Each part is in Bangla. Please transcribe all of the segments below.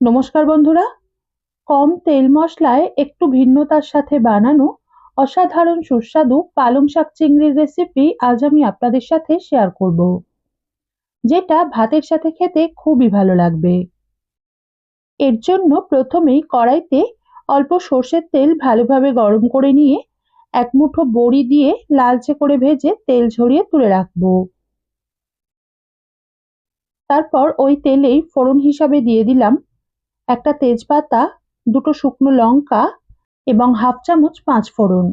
নমস্কার বন্ধুরা। কম তেল মশলায় একটু ভিন্নতার সাথে বানানো অসাধারণ সুস্বাদু পালং শাক চিংড়ির রেসিপি আজ আমি আপনাদের সাথে শেয়ার করব, যেটা ভাতের সাথে খেতে খুবই ভালো লাগবে। এর জন্য প্রথমেই কড়াইতে অল্প সর্ষের তেল ভালোভাবে গরম করে নিয়ে এক মুঠো বড়ি দিয়ে লালচে করে ভেজে তেল ঝরিয়ে তুলে রাখব। তারপর ওই তেলেই ফোড়ন হিসাবে দিয়ে দিলাম একটা তেজপাতা, দুটো শুকনো লঙ্কা এবং হাফ চামচ পাঁচ ফোড়ন।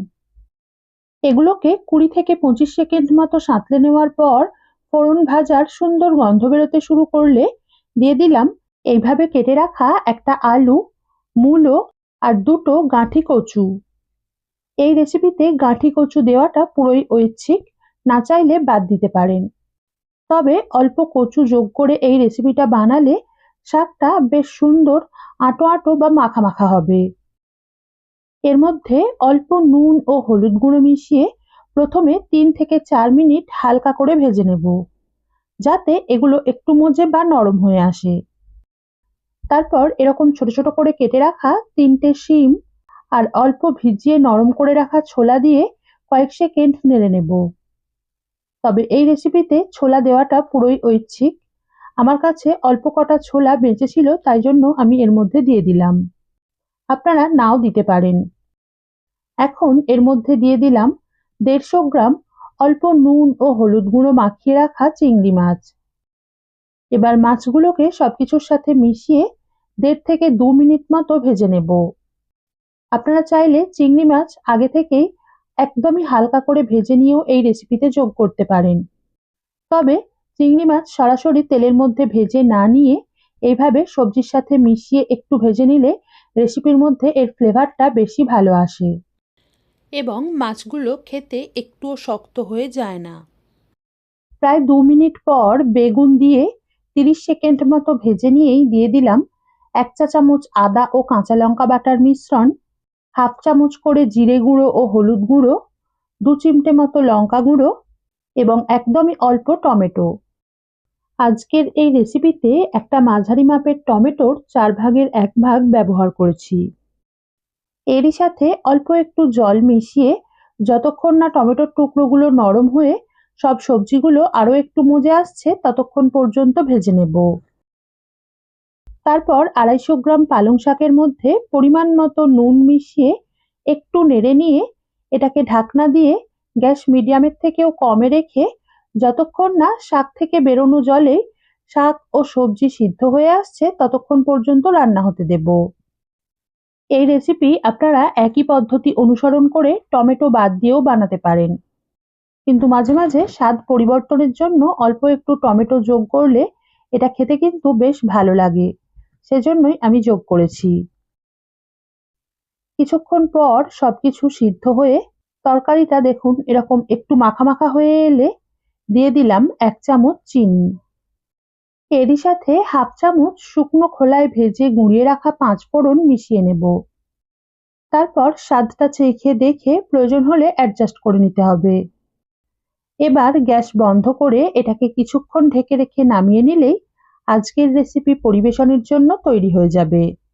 এগুলোকে কুড়ি থেকে পঁচিশ সেকেন্ড মতো সাঁতলে নেওয়ার পর ফোড়ন ভাজার সুন্দর গন্ধ বেরোতে শুরু করলে দিয়ে দিলাম এইভাবে কেটে রাখা একটা আলু, মূলো আর দুটো গাঁঠি কচু। এই রেসিপিতে গাঁঠি কচু দেওয়াটা পুরোই ঐচ্ছিক, না চাইলে বাদ দিতে পারেন। তবে অল্প কচু যোগ করে এই রেসিপিটা বানালে শাকটা বেশ সুন্দর আঁটো আঁটো বা মাখা মাখা হবে। এর মধ্যে অল্প নুন ও হলুদ গুঁড়ো মিশিয়ে প্রথমে তিন থেকে চার মিনিট হালকা করে ভেজে নেব, যাতে এগুলো একটু মজে বা নরম হয়ে আসে। তারপর এরকম ছোট ছোট করে কেটে রাখা তিনটে শিম আর অল্প ভিজিয়ে নরম করে রাখা ছোলা দিয়ে কয়েক সেকেন্ড নেড়ে নেব। তবে এই রেসিপিতে ছোলা দেওয়াটা পুরোই ঐচ্ছিক। আমার কাছে অল্প কটা ছোলা বেঁচে ছিল, তাই জন্য আমি এর মধ্যে দিয়ে দিলাম। আপনারা নাও দিতে পারেন। এখন এর মধ্যে দিয়ে দিলাম দেড়শো গ্রাম অল্প নুন ও হলুদ গুঁড়ো মাখিয়ে রাখা চিংড়ি মাছ। এবার মাছগুলোকে সবকিছুর সাথে মিশিয়ে দেড় থেকে দু মিনিট মতো ভেজে নেব। আপনারা চাইলে চিংড়ি মাছ আগে থেকেই একদমই হালকা করে ভেজে নিয়েও এই রেসিপিতে যোগ করতে পারেন। তবে চিংড়ি মাছ সরাসরি তেলের মধ্যে ভেজে না নিয়ে এইভাবে সবজির সাথে মিশিয়ে একটু ভেজে নিলে রেসিপির মধ্যে এর ফ্লেভারটা বেশি ভালো আসে। এবং মাছগুলো খেতে একটুও শক্ত হয়ে যায় না। প্রায় দু মিনিট পর বেগুন দিয়ে তিরিশ সেকেন্ড মতো ভেজে নিয়েই দিয়ে দিলাম এক চা চামচ আদা ও কাঁচা লঙ্কা বাটার মিশ্রণ হাফ চামচ করে জিরে গুঁড়ো ও হলুদ গুঁড়ো দু চিমটে মতো লঙ্কা গুঁড়ো এবং একদমই অল্প টমেটো। আজকের এই রেসিপিতে একটা মাঝারি মাপের টমেটোর চার ভাগের এক ভাগ ব্যবহার করেছি। এরই সাথে অল্প একটু জল মিশিয়ে যতক্ষণ না টমেটোর টুকরোগুলো নরম হয়ে সব সবজিগুলো আরও একটু মজে আসছে, ততক্ষণ পর্যন্ত ভেজে নেব। তারপর আড়াইশো গ্রাম পালং শাকের মধ্যে পরিমাণ মতো নুন মিশিয়ে একটু নেড়ে নিয়ে এটাকে ঢাকনা দিয়ে গ্যাস মিডিয়ামের থেকেও কমে রেখে যতক্ষণ না শাক থেকে বেরোনো জলে শাক ও সবজি সিদ্ধ হয়ে আসছে, ততক্ষণ পর্যন্ত রান্না হতে দেব। এই রেসিপি আপনারা একই পদ্ধতি অনুসরণ করে টমেটো বাদ দিয়েও বানাতে পারেন। কিন্তু মাঝে মাঝে স্বাদ পরিবর্তনের জন্য অল্প একটু টমেটো যোগ করলে এটা খেতে কিন্তু বেশ ভালো লাগে। সেজন্যই আমি যোগ করেছি। কিছুক্ষণ পর সবকিছু সিদ্ধ হয়ে তরকারিটা দেখুন এরকম একটু মাখা মাখা হয়ে এলে দিয়ে দিলাম এক চামচ চিনি। এরই সাথে হাফ চামচ শুকনো খোলায় ভেজে গুঁড়িয়ে রাখা পাঁচ ফোড়ন মিশিয়ে নেব। তারপর স্বাদটা চেখে দেখে প্রয়োজন হলে অ্যাডজাস্ট করে নিতে হবে। এবার গ্যাস বন্ধ করে এটাকে কিছুক্ষণ ঢেকে রেখে নামিয়ে নিলেই আজকের রেসিপি পরিবেশনের জন্য তৈরি হয়ে যাবে।